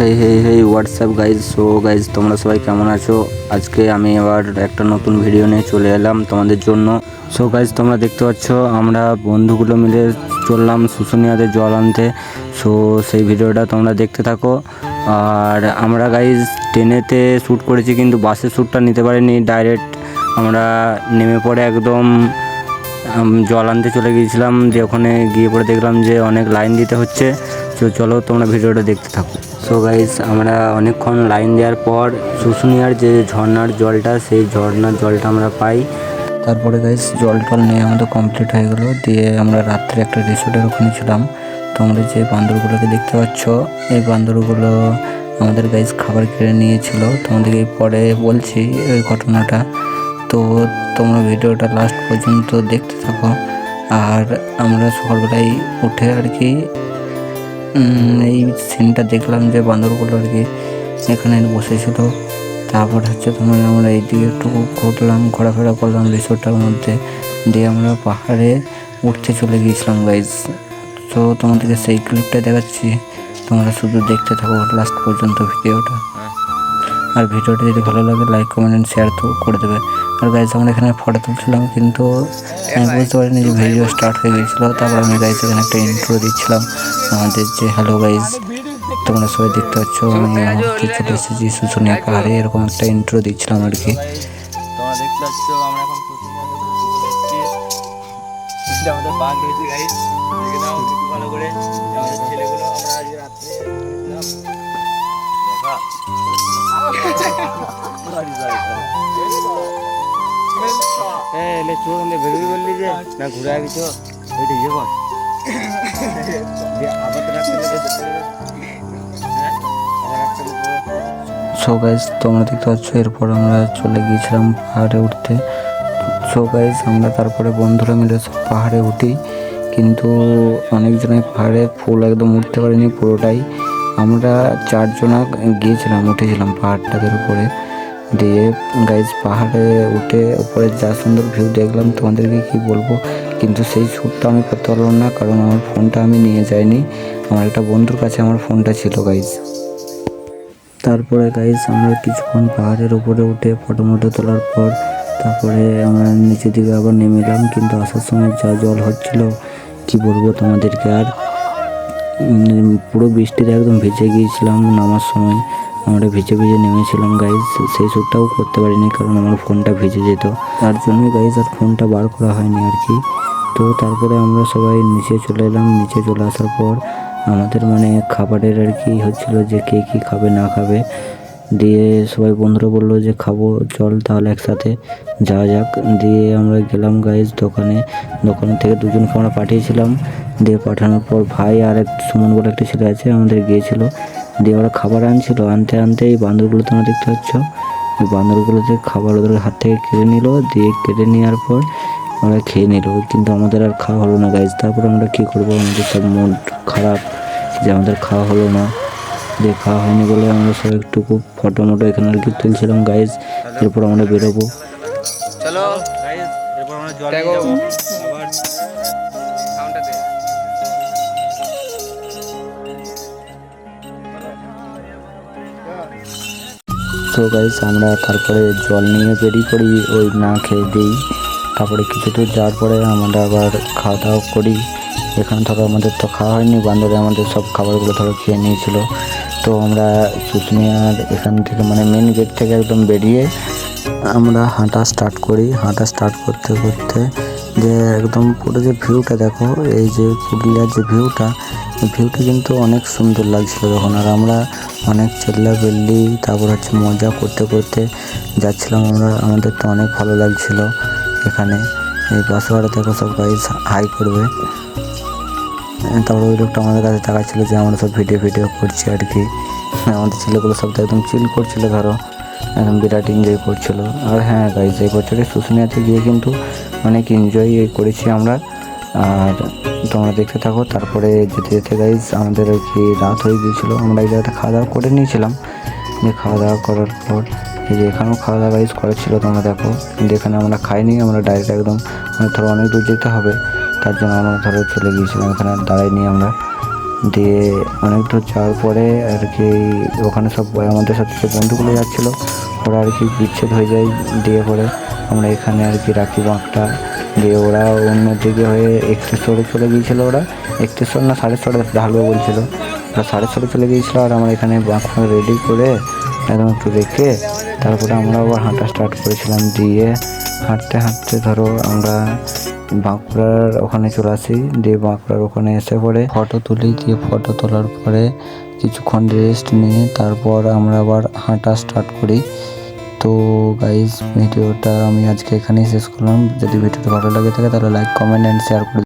Hey hey hey WhatsApp guys so guys তোমরা সবাই কেমন আছো? আজকে আমি আবার একটা নতুন ভিডিও নিয়ে চলে এলাম তোমাদের জন্য। সো গাইজ তোমরা দেখতে পাচ্ছ, আমরা বন্ধুগুলো মিলে চললাম শুশুনিয়াতে জল আনতে। সো সেই ভিডিওটা তোমরা দেখতে থাকো। আর আমরা গাইজ ট্রেনেতে শ্যুট করেছি, কিন্তু বাসে শ্যুটটা নিতে পারিনি। ডাইরেক্ট আমরা নেমে পড়ে একদম জল আনতে চলে গিয়েছিলাম। যে ওখানে গিয়ে পরে দেখলাম যে অনেক লাইন দিতে হচ্ছে। তো চলো তোমরা ভিডিওটা দেখতে থাকো। সো গাইস আমরা অনেকক্ষণ লাইন দেওয়ার পর শুশুনিয়ার যে ঝর্ণার জলটা, সেই ঝর্ণার জলটা আমরা পাই। তারপরে গাইস জল টল নিয়ে আমাদের কমপ্লিট হয়ে গেলো। দিয়ে আমরা রাত্রে একটা রিসোর্টের ওখানে ছিলাম। তোমরা যে বান্দরগুলোকে দেখতে পাচ্ছ, এই বান্দরগুলো আমাদের গাইস খাবার কেড়ে নিয়েছিল। তোমাদেরকে পরে বলছি ওই ঘটনাটা। তো তোমরা ভিডিওটা লাস্ট পর্যন্ত দেখতে থাকো। আর আমরা সকালবেলায় উঠে আর কি এই সিনটা দেখলাম যে বান্দরগুলো আর কি এখানে বসেছিল। তারপর হচ্ছে তোমার আমরা এইদিকে একটু ঘুরলাম, ঘোরাফেরা করলাম রিসোর্টটার মধ্যে। দিয়ে আমরা পাহাড়ে উঠতে চলে গিয়েছিলাম গাইজ তো তোমাদেরকে সেই ক্লিপটা দেখাচ্ছি। তোমরা শুধু দেখতে থাকো লাস্ট পর্যন্ত ভিডিওটা আর ভিডিওটা যদি ভালো লাগে লাইক কমেন্ট অ্যান্ড শেয়ার তো করে দেবে। আর গাইজ আমরা এখানে ফটো তুলছিলাম, কিন্তু আমি বুঝতে পারিনি যে ভিডিও স্টার্ট হয়ে গেছিল তারপর আমি গাইজ এখানে একটা ইন্ট্রো দিচ্ছিলাম। আমাদের যে হ্যালো গাইজ তোমরা সবাই দেখতে পাচ্ছ, আমি চলে এসেছি শুশুনিয়া পাহাড়ে, এরকম একটা ইন্ট্রো দিচ্ছিলাম আর কি। আমাদের বাঘ ভালো করে, আমাদের ছেলেগুলো, আমরা রাত্রে রাখতে সো গাইজ তোমরা দেখতে পাচ্ছ, এরপর আমরা চলে গিয়েছিলাম পাহাড়ে উঠতে। সো গাইজ আমরা তারপরে বন্ধুরা মিলে সব পাহাড়ে উঠি। কিন্তু অনেকজনে পাহাড়ে ফুল একদম উঠতে পারিনি পুরোটাই। আমরা চারজনা গিয়েছিলাম, উঠেছিলাম পাহাড়টাদের উপরে। দিয়ে গাইজ পাহাড়ে উঠে উপরে যা সুন্দর ভিউ দেখলাম, তোমাদেরকে কি বলব? কিন্তু সেই শ্যুটটা আমি করতে পারলাম না, কারণ আমার ফোনটা আমি নিয়ে যাইনি। আমার একটা বন্ধুর কাছে আমার ফোনটা ছিল গাইজ তারপরে গাইস আমরা কিছুক্ষণ পাহাড়ের উপরে উঠে ফটো মটো তোলার পর তারপরে আমরা নিচের দিকে আবার নেমে এলাম কিন্তু আসার সময় যা জল হচ্ছিল, কি বলব তোমাদেরকে আর? পুরো বৃষ্টিতে একদম ভিজে গিয়েছিলাম নামার সময়। আমরা ভিজে ভিজে নেমেছিলাম গাইজ সেই শ্যুটটাও করতে পারিনি কারণ আমার ফোনটা ভিজে যেত। তার জন্যই গাইজ আর ফোনটা বার করা হয়নি আর কি। তো তারপরে আমরা সবাই নিচে চলে এলাম। নিচে চলে আসার পর আমাদের মানে খাবারের আর কি হচ্ছিল যে কে কী খাবে, না খাবে। দিয়ে সবাই বন্ধুরা বলল যে খাব, চল তাহলে একসাথে যাওয়া যাক। দিয়ে আমরা গেলাম গাইজ দোকানে। দোকান থেকে দুজনকে আমরা পাঠিয়েছিলাম। দিয়ে পাঠানোর পর ভাই আর এক সুমন বলে একটা ছেলে আছে, আমাদের গিয়েছিল। দিয়ে ওরা খাবার আনছিল। আনতে আনতে এই বান্দরগুলো তোমরা দেখতে পাচ্ছ। এই বান্দরগুলোতে খাবার ওদের হাত থেকে কেড়ে নিল। দিয়ে কেড়ে নেওয়ার পর আমরা খেয়ে নিল। কিন্তু আমাদের আর খাওয়া হলো না গাইজ তারপর আমরা কী করব? আমাদের সব মন খারাপ যে আমাদের খাওয়া হলো না। যে খাওয়া হয়নি বলে আমরা সব একটু খুব ফটো মটো এখানে আর কি তুলছিলাম গাইজ এরপর আমরা বেরোবো। চলো। গাইস এরপর আমরা জলে যাব। আবার তো গাইজ আমরা তারপরে জল নিয়ে বেরিয়ে পড়ি ওই না খেয়ে দিই তারপরে কিছু দূর যাওয়ার পরে আমরা আবার খাওয়া দাওয়া করি। এখানে ধরো আমাদের তো খাওয়া হয়নি বান্দরে আমাদের সব খাবারগুলো ধরো খেয়ে নিয়েছিল। তো আমরা শুশুনিয়ার এখান থেকে মানে মেন গেট থেকে একদম বেরিয়ে আমরা হাঁটা স্টার্ট করি। হাঁটা স্টার্ট করতে করতে যে একদম পুরো যে ভিউটা দেখো, এই যে পুরুলিয়ার যে ভিউটা ভিউটা কিন্তু অনেক সুন্দর লাগছিল তখন। আর আমরা অনেক চেল্লা বেল্লি, তারপর হচ্ছে মজা করতে করতে যাচ্ছিলাম আমরা। আমাদের তো অনেক ভালো লাগছিল এখানে। এই বাসভাড়া দেখো সব গাইজ হাই করবে। তারপর ওই লোকটা আমাদের কাছে তাকাচ্ছিল যে আমরা সব ভিডিও ভিডিও করছি আর কি। আমাদের ছেলেগুলো সব তো একদম চিল করছিল, ধরো। একদম বিরাট এনজয় করছিল। আর হ্যাঁ গাইজ এই বছরে শুশুনিয়াতে গিয়ে কিন্তু অনেক এনজয় করেছি আমরা। আর তোমরা দেখতে থাকো, তারপরে যেতে যেতে গাইজ আমাদের আর কি রাত হয়ে গিয়েছিল। আমরা এই জায়গাটা খাওয়া দাওয়া করে নিয়েছিলাম। যে খাওয়া দাওয়া করার পর এই যে এখানেও খাওয়া দাওয়া গাইজ করেছিল তোমরা দেখো। কিন্তু এখানে আমরা খাইনি, আমরা ডাইরেক্ট একদম মানে ধরো অনেক দূর যেতে হবে। তার জন্য আমরা ধরো চলে গিয়েছিলাম এখানে দাঁড়াইনি আমরা। দিয়ে অনেক দূর যাওয়ার পরে আর কি ওখানে সব আমাদের সাথে যে বন্ধুগুলো যাচ্ছিল, ওরা আর কি বিচ্ছেদ হয়ে যায় দিয়ে পরে আমরা এখানে আর কি রাখি বাঁকটা দিয়ে ওরা অন্যদিকে হয়ে একত্রিশশোরে চলে গিয়েছিল ওরা। একত্রিশশো না সাড়ে ছটা ঢালবে বলছিল। ওরা সাড়ে ছটা চলে গিয়েছিল আর আমরা এখানে বাঁক রেডি করে একদম একটু রেখে তারপরে আমরা আবার হাঁটা স্টার্ট করেছিলাম দিয়ে হাঁটতে হাঁটতে ধরো আমরা বাঁকুড়ার ওখানে চলে আসি, দিয়ে বাঁকুড়ার ওখানে এসে পরে ফটো তুলি, দিয়ে ফটো তোলার পরে কিছুক্ষণ রেস্ট নিয়ে তারপর আমরা আবার হাঁটা স্টার্ট করি। তো গাইজ ভিডিওটা আমি আজকে এখানেই শেষ করলাম। যদি ভিডিওটা ভালো লাগে থাকে তাহলে লাইক কমেন্ট অ্যান্ড শেয়ার করে